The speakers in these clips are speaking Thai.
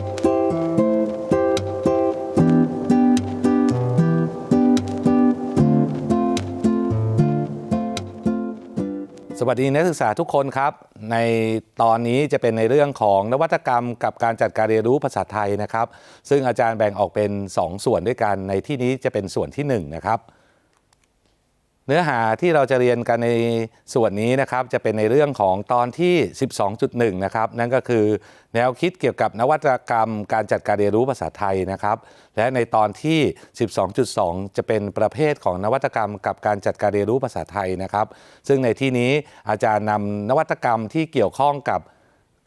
สวัสดีนักศึกษาทุกคนครับ ในตอนนี้จะเป็นในเรื่องของนวัตกรรมกับการจัดการเรียนรู้ภาษาไทยนะครับ ซึ่งอาจารย์แบ่งออกเป็น 2 ส่วนด้วยกันในที่นี้จะเป็นส่วนที่1นะครับ เนื้อหาที่เราจะเรียนกันในส่วนนี้นะครับจะเป็นในเรื่องของตอนที่ 12.1 นะครับนั่นก็คือแนวคิดเกี่ยวกับนวัตกรรม การจัดการเรียนรู้ภาษาไทยนะครับ และในตอนที่ 12.2 จะเป็นประเภทของนวัตกรรม กับการจัดการเรียนรู้ภาษาไทยนะครับ ซึ่งในที่นี้อาจารย์นำนวัตกรรมที่เกี่ยวข้องกับ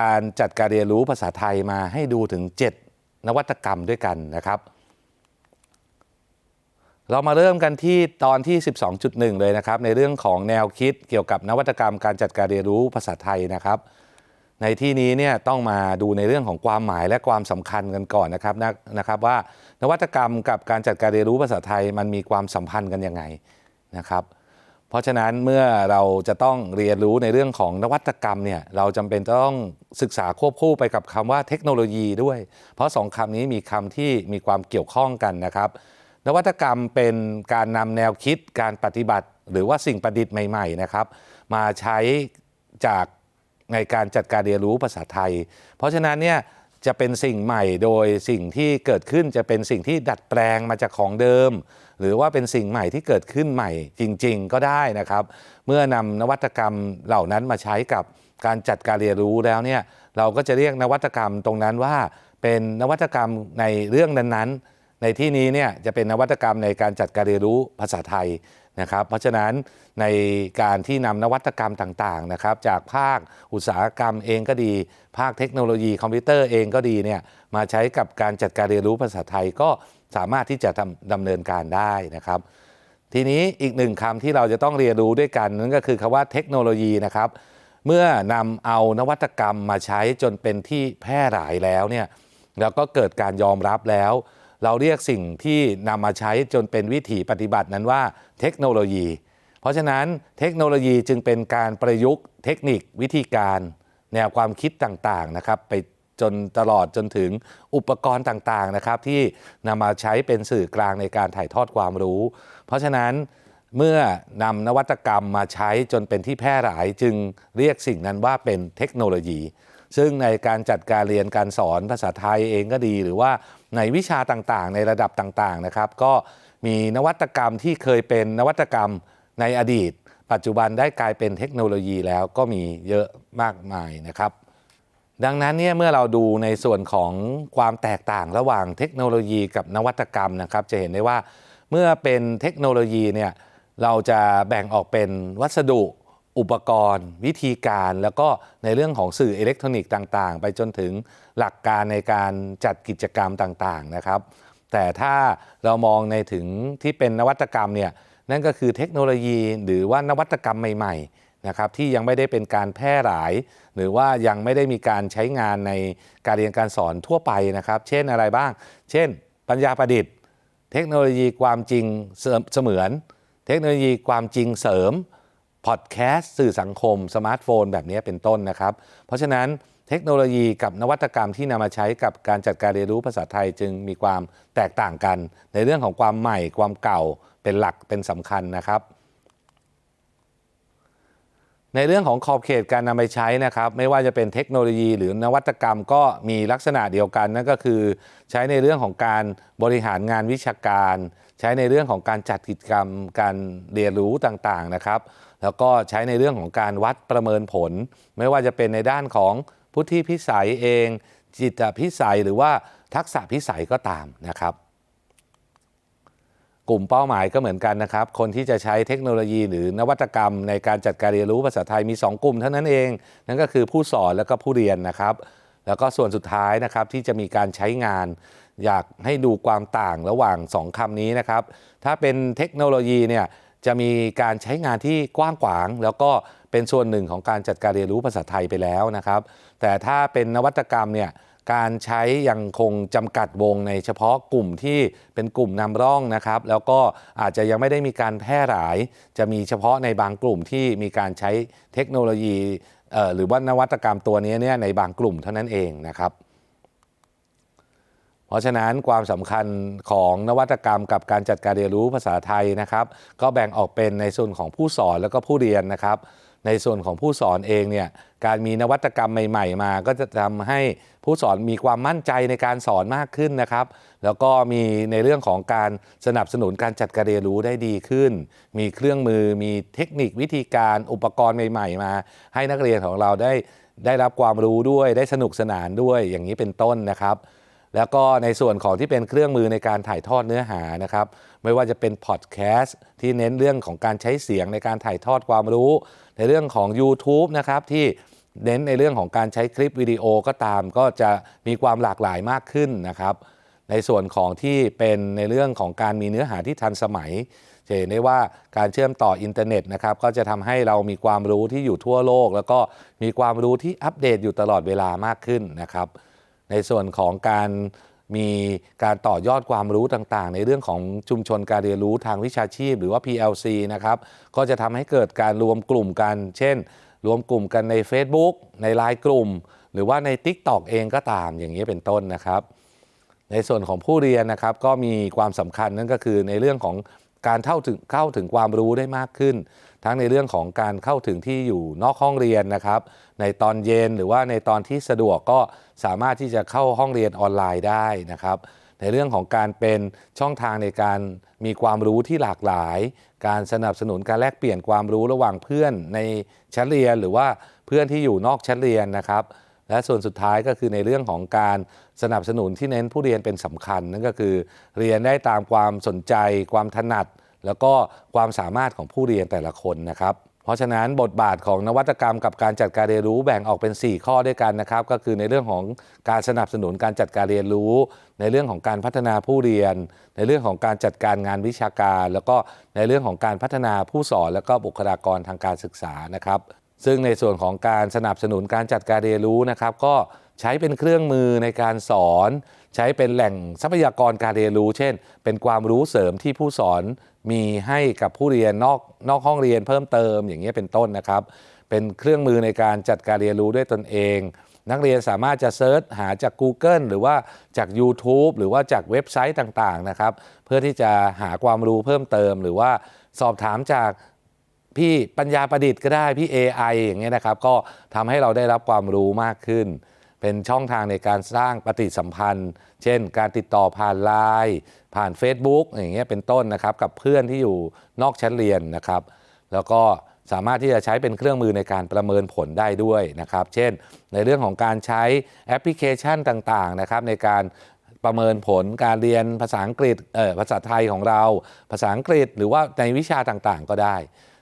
การจัดการเรียนรู้ภาษาไทยมาให้ดูถึง 7 นวัตกรรมด้วยกันนะครับ เรามาเริ่มกันที่ตอนที่ 12.1 เลยนะครับ ในเรื่องของแนวคิดเกี่ยวกับนวัตกรรมการจัดการเรียนรู้ภาษาไทยนะครับ ในที่นี้เนี่ยต้องมาดูในเรื่องของความหมายและความสำคัญกันก่อนนะครับนะนะครับว่านวัตกรรมกับการจัดการเรียนรู้ภาษาไทยมันมีความสัมพันธ์กันยังไงนะครับ เพราะฉะนั้นเมื่อเราจะต้องเรียนรู้ในเรื่องของนวัตกรรมเนี่ยเราจำเป็นต้องศึกษาควบคู่ไปกับคำว่าเทคโนโลยีด้วย เพราะสองคำนี้มีคำที่มีความเกี่ยวข้องกันนะครับ นวัตกรรมเป็นการนำแนวคิดการปฏิบัติ หรือว่าสิ่งประดิษฐ์ใหม่ๆนะครับมาใช้จากในการจัดการเรียนรู้ภาษาไทย เพราะฉะนั้นเนี่ยจะเป็นสิ่งใหม่โดยสิ่งที่เกิดขึ้นจะเป็นสิ่งที่ดัดแปลงมาจากของเดิม หรือว่าเป็นสิ่งใหม่ที่เกิดขึ้นใหม่จริง ๆ ก็ได้นะครับ เมื่อนำนวัตกรรมเหล่านั้นมาใช้กับการจัดการเรียนรู้แล้วเนี่ยเราก็จะเรียกนวัตกรรมตรงนั้นว่าเป็นนวัตกรรมในเรื่องนั้นๆ ในที่นี้เนี่ยจะเป็นนวัตกรรมในการจัดการเรียนรู้ภาษาไทยนะครับ เพราะฉะนั้นในการที่นำนวัตกรรมต่างๆนะครับจากภาคอุตสาหกรรมเองก็ดี ภาคเทคโนโลยีคอมพิวเตอร์เองก็ดีเนี่ยมาใช้กับการจัดการเรียนรู้ภาษาไทยก็สามารถที่จะทำดำเนินการได้นะครับ ทีนี้อีกหนึ่งคำที่เราจะต้องเรียนรู้ด้วยกันนั่นก็คือคำว่าเทคโนโลยีนะครับ เมื่อนำเอานวัตกรรมมาใช้จนเป็นที่แพร่หลายแล้วเนี่ยแล้วก็เกิดการยอมรับแล้ว เราเรียกสิ่งที่นำมาใช้จนเป็นวิถีปฏิบัตินั้นว่าเทคโนโลยี เพราะฉะนั้นเทคโนโลยีจึงเป็นการประยุกต์เทคนิควิธีการ แนวความคิดต่างๆนะครับไปจนตลอดจนถึงอุปกรณ์ต่างๆนะครับ ที่นำมาใช้เป็นสื่อกลางในการถ่ายทอดความรู้ เพราะฉะนั้นเมื่อนำนวัตกรรมมาใช้จนเป็นที่แพร่หลายจึงเรียกสิ่งนั้นว่าเป็นเทคโนโลยี ซึ่งในการจัดการเรียนการสอนภาษาไทยเองก็ดี หรือว่าในวิชาต่างๆ ในระดับต่างๆนะครับ ก็มีนวัตกรรมที่เคยเป็นนวัตกรรมในอดีต ปัจจุบันได้กลายเป็นเทคโนโลยีแล้วก็มีเยอะมากมายนะครับ ดังนั้นเนี่ยเมื่อเราดูในส่วนของความแตกต่างระหว่างเทคโนโลยีกับนวัตกรรมนะครับ จะเห็นได้ว่าเมื่อเป็นเทคโนโลยีเนี่ยเราจะแบ่งออกเป็นวัสดุ อุปกรณ์ วิธีการแล้วก็ในเรื่องของสื่ออิเล็กทรอนิกส์ต่าง ๆ ไปจนถึงหลักการในการจัดกิจกรรมต่างๆนะครับ แต่ถ้าเรามองในถึงที่เป็นนวัตกรรมเนี่ยนั่นก็คือเทคโนโลยีหรือว่านวัตกรรมใหม่ ๆ นะครับ ที่ยังไม่ได้เป็นการแพร่หลาย หรือว่ายังไม่ได้มีการใช้งานในการเรียนการสอนทั่วไปนะครับ เช่นอะไรบ้าง เช่น ปัญญาประดิษฐ์ เทคโนโลยีความจริงเสมือน เทคโนโลยีความจริงเสริม พอดแคสต์สื่อสังคม สมาร์ทโฟน แบบนี้เป็นต้นนะครับ เพราะฉะนั้นเทคโนโลยีกับนวัตกรรมที่นำมาใช้กับการจัดการเรียนรู้ภาษาไทยจึงมีความแตกต่างกัน ในเรื่องของความใหม่ความเก่าเป็นหลักเป็นสำคัญนะครับ ในเรื่องของขอบเขตการนำไปใช้นะครับ ไม่ว่าจะเป็นเทคโนโลยีหรือนวัตกรรมก็มีลักษณะเดียวกันนั่นก็คือ ใช้ในเรื่องของการบริหารงานวิชาการ ใช้ในเรื่องของการจัดกิจกรรม การเรียนรู้ต่างๆนะครับ แล้วก็ใช้ในเรื่องของการวัดประเมินผล ไม่ว่าจะเป็นในด้านของพุทธิพิสัยเอง จิตพิสัยหรือว่าทักษะพิสัยก็ตามนะครับ กลุ่มเป้าหมายก็เหมือนกันนะครับ คนที่จะใช้เทคโนโลยีหรือนวัตกรรม ในการจัดการเรียนรู้ภาษาไทยมี 2 กลุ่มเท่านั้นเอง นั่นก็คือผู้สอนแล้วก็ผู้เรียนนะครับ แล้วก็ส่วนสุดท้ายนะครับที่จะมีการใช้งาน อยากให้ดูความต่างระหว่าง 2คำนี้นะครับ ถ้าเป็นเทคโนโลยีเนี่ยจะมีการใช้งานที่กว้างขวาง แล้วก็เป็นส่วนหนึ่งของการจัดการเรียนรู้ภาษาไทยไปแล้วนะครับ แต่ถ้าเป็นนวัตกรรมเนี่ย การใช้ยังคงจำกัดวงในเฉพาะกลุ่มที่เป็นกลุ่มนำร่องนะครับ แล้วก็อาจจะยังไม่ได้มีการแพร่หลาย จะมีเฉพาะในบางกลุ่มที่มีการใช้เทคโนโลยีหรือว่านวัตกรรมตัวนี้เนี่ยในบางกลุ่มเท่านั้นเองนะครับ เพราะฉะนั้นความสำคัญของนวัตกรรมกับการจัดการเรียนรู้ภาษาไทยนะครับ ก็แบ่งออกเป็นในส่วนของผู้สอนแล้วก็ผู้เรียนนะครับ ในส่วนของผู้สอนเองเนี่ยการมีนวัตกรรมใหม่ ๆ มา ก็จะทำให้ผู้สอนมีความมั่นใจในการสอนมากขึ้นนะครับ แล้วก็มีในเรื่องของการสนับสนุนการจัดการเรียนรู้ได้ดีขึ้น มีเครื่องมือมีเทคนิควิธีการอุปกรณ์ใหม่ ๆ มา ให้นักเรียนของเราได้ได้รับความรู้ด้วยได้สนุกสนานด้วยอย่างนี้เป็นต้นนะครับ แล้วก็ในส่วนของที่เป็นเครื่องมือในการถ่ายทอดเนื้อหานะครับ ไม่ว่าจะเป็นพอดแคสต์ที่เน้นเรื่องของการใช้เสียงในการถ่ายทอดความรู้ ในเรื่องของ YouTube นะครับที่เน้นในเรื่องของการใช้คลิปวิดีโอก็ตาม ก็จะมีความหลากหลายมากขึ้นนะครับ ในส่วนของที่เป็นในเรื่องของการมีเนื้อหาที่ทันสมัยจะเห็นได้ว่าการเชื่อมต่ออินเทอร์เน็ตนะครับก็จะทำให้เรามีความรู้ที่อยู่ทั่วโลก แล้วก็มีความรู้ที่อัปเดตอยู่ตลอดเวลามากขึ้นนะครับ ในส่วนของการมีการต่อยอดความรู้ต่างๆ ในเรื่องของชุมชนการเรียนรู้ทางวิชาชีพ หรือว่า PLC นะครับ ก็จะทำให้เกิดการรวมกลุ่มกัน เช่น รวมกลุ่มกันใน Facebook ในไลน์กลุ่ม หรือว่าใน TikTok เองก็ตามอย่างนี้เป็นต้นนะครับ ในส่วนของผู้เรียนนะครับก็มีความสำคัญนั่นก็คือในเรื่องของ การเข้าถึงเข้าถึงความรู้ได้มากขึ้น ทั้งในเรื่องของการเข้าถึงที่อยู่นอกห้องเรียนนะครับ ในตอนเย็นหรือว่าในตอนที่สะดวกก็สามารถที่จะเข้าห้องเรียนออนไลน์ได้นะครับ ในเรื่องของการเป็นช่องทางในการมีความรู้ที่หลากหลาย การสนับสนุนการแลกเปลี่ยนความรู้ระหว่างเพื่อนในชั้นเรียนหรือว่าเพื่อนที่อยู่นอกชั้นเรียนนะครับ และส่วนสุดท้ายก็คือในเรื่องของการสนับสนุนที่เน้นผู้เรียนเป็นสำคัญ นั่นก็คือเรียนได้ตามความสนใจ ความถนัด แล้วก็ความสามารถของผู้เรียนแต่ละคนนะครับเพราะฉะนั้นบทบาทของนวัตกรรมกับการจัดการเรียนรู้แบ่งออกเป็น 4 ข้อด้วยกันนะครับ ก็คือในเรื่องของการสนับสนุนการจัดการเรียนรู้ ในเรื่องของการพัฒนาผู้เรียน ในเรื่องของการจัดการงานวิชาการ แล้วก็ในเรื่องของการพัฒนาผู้สอน แล้วก็บุคลากรทางการศึกษานะครับ ซึ่งในส่วนของการสนับสนุนการจัดการเรียนรู้นะครับ ก็ใช้เป็นเครื่องมือในการสอน ใช้เป็นแหล่งทรัพยากรการเรียนรู้ เช่น เป็นความรู้เสริมที่ผู้สอนมีให้กับผู้เรียนนอกนอกห้องเรียนเพิ่มเติมอย่างนี้ยเป็นต้นนะครับ เป็นเครื่องมือในการจัดการเรียนรู้ด้วยตนเอง นักเรียนสามารถจะเซิร์ชหาจาก Google หรือว่าจาก YouTube หรือว่าจากเว็บไซต์ต่างๆนะครับ เพื่อที่จะหาความรู้เพิ่มเติม หรือว่าสอบถามจาก พี่ปัญญาประดิษฐ์ก็ได้พี่ AI อย่างเงี้ยนะครับ ก็ทำให้เราได้รับความรู้มากขึ้น เป็นช่องทางในการสร้างปฏิสัมพันธ์ เช่น การติดต่อผ่านไลน์ผ่าน Facebook อย่างเงี้ยเป็นต้นนะครับ กับเพื่อนที่อยู่นอกชั้นเรียนนะครับ แล้วก็สามารถที่จะใช้เป็นเครื่องมือในการประเมินผลได้ด้วยนะครับ เช่น ในเรื่องของการใช้แอปพลิเคชันต่างๆนะครับในการประเมินผลการเรียนภาษาอังกฤษเออภาษาไทยของเรา ภาษาอังกฤษหรือว่าในวิชาต่างๆ ก็ได้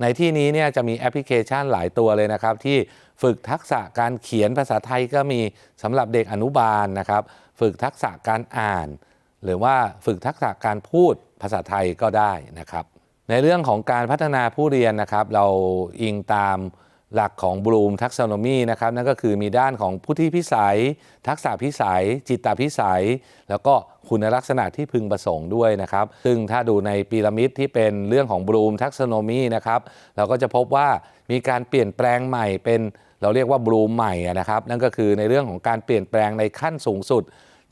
ในที่นี้เนี่ยจะมีแอปพลิเคชันหลายตัวเลยนะครับ ที่ฝึกทักษะการเขียนภาษาไทยก็มีสำหรับเด็กอนุบาลนะครับ ฝึกทักษะการอ่าน หรือว่าฝึกทักษะการพูดภาษาไทยก็ได้นะครับ ในเรื่องของการพัฒนาผู้เรียนนะครับ เราอิงตาม หลักของบลูมทัก o โนมีนะครับนั่นก็คือมีด้านของผู้ที่พิสัย ทักษะพิสัย จิตตพิสัย แล้วก็คุณลักษณะที่พึงประสงค์ด้วยนะครับ ซึ่งถ้าดูในพีระมิดที่เป็นเรื่องของบลูมทัก o โนมีนะครับเราก็จะพบว่ามีการเปลี่ยนแปลงใหม่เป็นเราเรียกว่าบลูมใหม่นะครับ นั่นก็คือในเรื่องของการเปลี่ยนแปลงในขั้นสูงสุด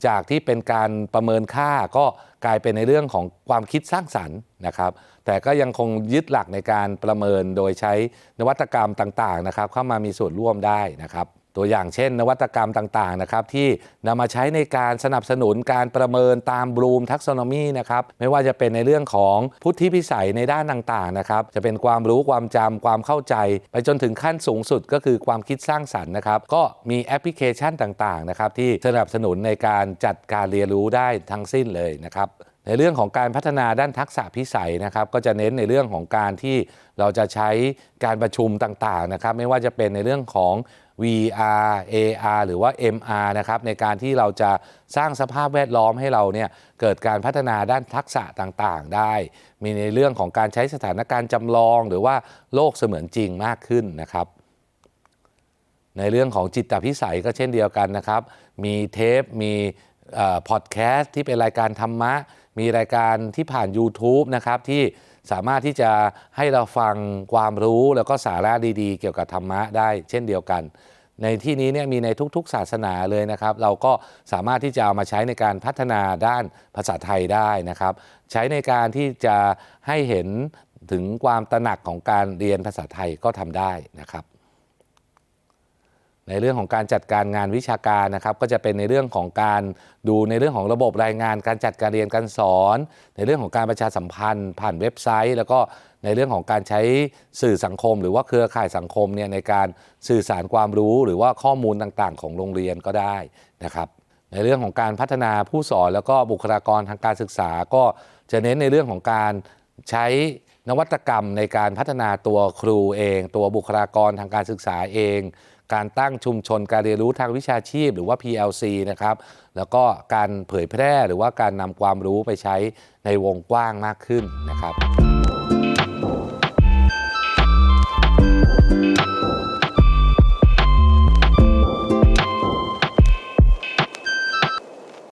จากที่เป็นการประเมินค่าก็กลายเป็นในเรื่องของความคิดสร้างสรรค์นะครับ แต่ก็ยังคงยึดหลักในการประเมินโดยใช้นวัตกรรมต่างๆนะครับ เข้ามามีส่วนร่วมได้นะครับ ตัวอย่างเช่น นวัตกรรมต่างๆนะครับที่นำมาใช้ในการสนับสนุนการประเมินตามบลูมทัก o โนมีนะครับไม่ว่าจะเป็นในเรื่องของพุทธิพิสัยในด้านต่างๆนะครับจะเป็นความรู้ความจำความเข้าใจ ไปจนถึงขั้นสูงสุดก็คือความคิดสร้างสรรค์นะครับก็มีแอปพลิเคชันต่างๆนะครับที่สนับสนุนในการจัดการเรียนรู้ได้ทั้งสิ้นเลยนะครับ ในเรื่องของการพัฒนาด้านทักษะพิสัยนะครับก็จะเน้นในเรื่องของการที่เราจะใช้การประชุมต่างๆนะครับไม่ว่าจะเป็นในเรื่องของ VR AR หรือว่า MR นะครับในการที่เราจะสร้างสภาพแวดล้อมให้เราเนี่ยเกิดการพัฒนาด้านทักษะต่างๆ ได้ มีในเรื่องของการใช้สถานการณ์จำลอง หรือว่าโลกเสมือนจริงมากขึ้นนะครับในเรื่องของจิตตพิสัยก็เช่นเดียวกันนะครับ มีเทป มีพอดแคสต์ที่เป็นรายการธรรมะ มีรายการที่ผ่าน YouTube นะครับที่สามารถที่จะให้เราฟังความรู้แล้วก็สาระดีๆ เกี่ยวกับธรรมะได้เช่นเดียวกัน ในที่นี้เนี่ยมีในทุกๆ ศาสนาเลยนะครับ เราก็สามารถที่จะเอามาใช้ในการพัฒนาด้านภาษาไทยได้นะครับ ใช้ในการที่จะให้เห็นถึงความตระหนักของการเรียนภาษาไทยก็ทำได้นะครับ ในเรื่องของการจัดการงานวิชาการนะครับก็จะเป็นในเรื่องของการดูในเรื่องของระบบรายงาน การจัดการเรียนการสอน ในเรื่องของการประชาสัมพันธ์ ผ่านเว็บไซต์ แล้วก็ในเรื่องของการใช้สื่อสังคม หรือว่าเครือข่ายสังคมเนี่ยในการสื่อสารความรู้หรือว่าข้อมูลต่างๆ ของโรงเรียนก็ได้นะครับ ในเรื่องของการพัฒนาผู้สอนแล้วก็บุคลากรทางการศึกษาก็จะเน้นในเรื่องของการใช้ นวัตกรรมในการพัฒนาตัวครูเอง ตัวบุคลากรทางการศึกษาเอง การตั้งชุมชนการเรียนรู้ทางวิชาชีพ หรือว่า PLC นะครับแล้วก็การเผยแพร่หรือว่าการนำความรู้ไปใช้ในวงกว้างมากขึ้นนะครับ